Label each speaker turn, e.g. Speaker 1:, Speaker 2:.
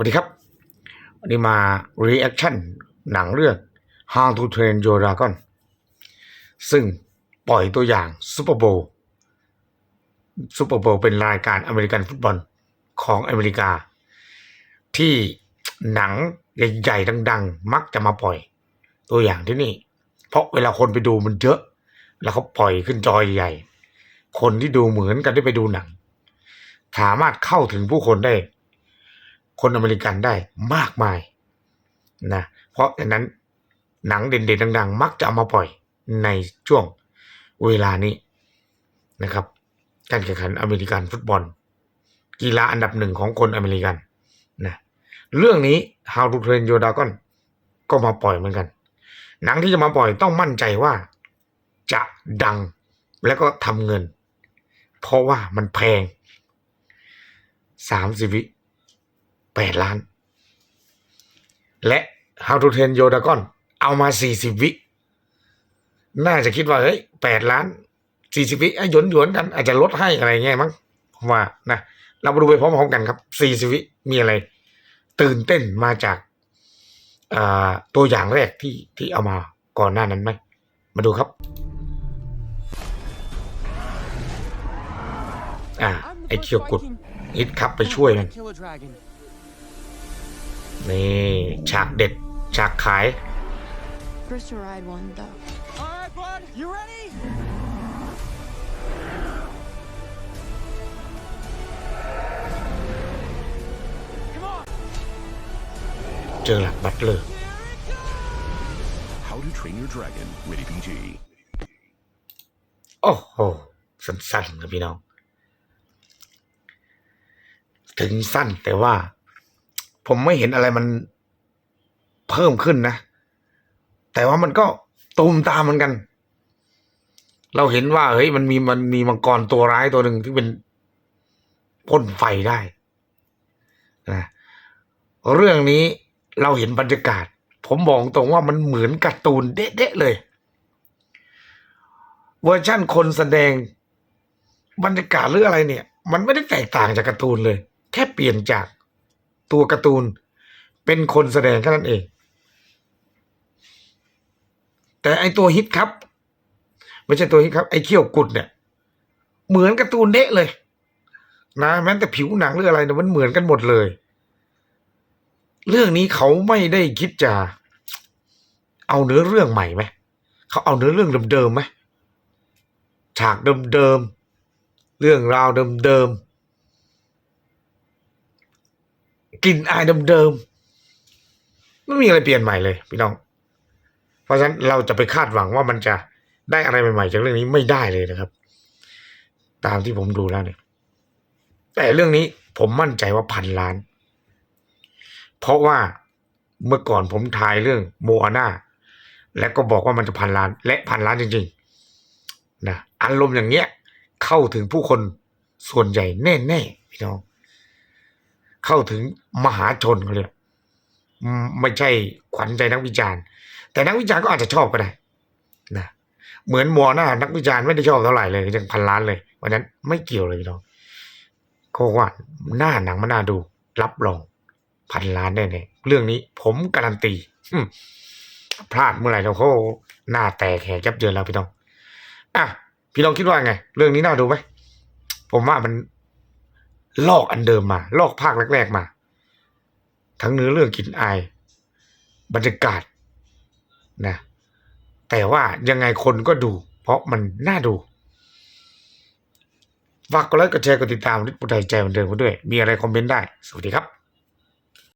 Speaker 1: วัสดีครับ วันนี้มา reaction หนังเรื่อง How to Train Your Dragon ซึ่งปล่อยตัวอย่าง Super Bowl Super Bowl เป็นรายการอเมริกันฟุตบอลของอเมริกา ที่หนังใหญ่ๆดัง ๆ มักจะมาปล่อยตัวอย่างที่นี่ เพราะเวลาคนไปดูมันเยอะ แล้วเขาปล่อยขึ้นจอใหญ่คนที่ดูเหมือนกันได้ไปดูหนัง สามารถเข้าถึงผู้คนได้ คนอเมริกันได้มากมายนะเพราะฉะนั้นหนังเด่นๆดัง ๆ มักจะเอามาปล่อยในช่วงเวลานี้นะครับ การแข่งขันอเมริกันฟุตบอล กีฬาอันดับหนึ่งของคนอเมริกันนะเรื่องนี้ How to Train Your Dragon ก็มาปล่อยเหมือนกัน หนังที่จะมาปล่อยต้องมั่นใจว่าจะดังแล้วก็ทำเงิน เพราะว่ามันแพงสามสิบวิ แปดล้าน และ How to Train Your Dragon เอามาสี่สิบวิ น่าจะคิดว่าเฮ้ยแปดล้านสี่สิบวิไอ้หยวนหยวนๆกัน อาจจะลดให้อะไรเงี้ยมั้งผมว่านะเรามาดูไปพร้อมๆกันครับสี่สิบวิมีอะไร ตื่นเต้นมาจากาตัวอย่างแรกที่ที่เอามาก่อนหน้านั้นไหม มาดูครับอ่าไอ้เคียวกุดฮิตครับไปช่วยมัน นี่ฉากเด็ดฉากขาย
Speaker 2: First to ride one, though.
Speaker 3: All right, bud, you ready?
Speaker 1: เจอหลักบัตเลอร์
Speaker 4: How to Train Your Dragon, rated PG.
Speaker 1: โอ้โห สั้นๆครับพี่น้อง ถึงสั้นแต่ว่า ผมไม่เห็นอะไรมันเพิ่มขึ้นนะ แต่ว่ามันก็ตูมตามเหมือนกัน เราเห็นว่าเฮ้ยมันมีมันมีมังกรตัวร้ายตัวหนึ่งที่เป็นพ่นไฟได้นะเรื่องนี้เราเห็นบรรยากาศ ผมบอกตรงว่ามันเหมือนการ์ตูนเด๊ะๆเลย เวอร์ชั่นคนแสดงบรรยากาศหรืออะไรเนี่ย มันไม่ได้แตกต่างจากการ์ตูนเลย แค่เปลี่ยนจาก ตัวการ์ตูน เป็นคนแสดงแค่นั้นเอง แต่ไอตัวฮิตครับ ไม่ใช่ตัวฮิตครับ ไอเขี้ยวกุดเนี่ย เหมือนการ์ตูนเดะเลย นะแม้แต่ผิวหนังหรืออะไรเนี่ยมันเหมือนกันหมดเลย เรื่องนี้เขาไม่ได้คิดจะ เอาเนื้อเรื่องใหม่ไหมเขาเอาเนื้อเรื่องเดิมๆไหมฉากเดิมๆเรื่องราวเดิมๆ กลิ่นอายเดิมๆไม่มีอะไรเปลี่ยนใหม่เลยพี่น้อง เพราะฉะนั้นเราจะไปคาดหวังว่ามันจะได้อะไรใหม่ๆจากเรื่องนี้ไม่ได้เลยนะครับ ตามที่ผมดูแล้วเนี่ย แต่เรื่องนี้ผมมั่นใจว่าพันล้าน เพราะว่าเมื่อก่อนผมทายเรื่องโมอาน่าและก็บอกว่ามันจะพันล้าน และพันล้านจริงๆนะอารมณ์อย่างเงี้ย เข้าถึงผู้คนส่วนใหญ่แน่ๆพี่น้อง เข้าถึงมหาชนเขาเลยไม่ใช่ขวัญใจนักวิจารณ์ แต่นักวิจารณ์ก็อาจจะชอบก็ได้นะเหมือนมอหน้านักวิจารณ์ไม่ได้ชอบเท่าไหร่เลยยังพันล้านเลยวันนั้นไม่เกี่ยวเลยพี่น้องเขว่าหน้าหนังมันน่าดู รับรองพันล้านแน่ๆเรื่องนี้ผมการันตีพลาดเมื่อไหร่เราเขาหน้าแตกแหกยับเยินแล้วพี่น้องอะพี่ลองคิดว่าไง เรื่องนี้น่าดูไหมผมว่ามัน ลอกอันเดิมมา ลอกภาคแรกๆมา ทั้งเนื้อเรื่องกลิ่นอาย บรรยากาศนะ แต่ว่ายังไงคนก็ดู เพราะมันน่าดูฝากกดไลค์กดแชร์กดติดตามนิดปุไทยใจเหมือนเดิมกันด้วย มีอะไรคอมเมนต์ได้ สวัสดีครับ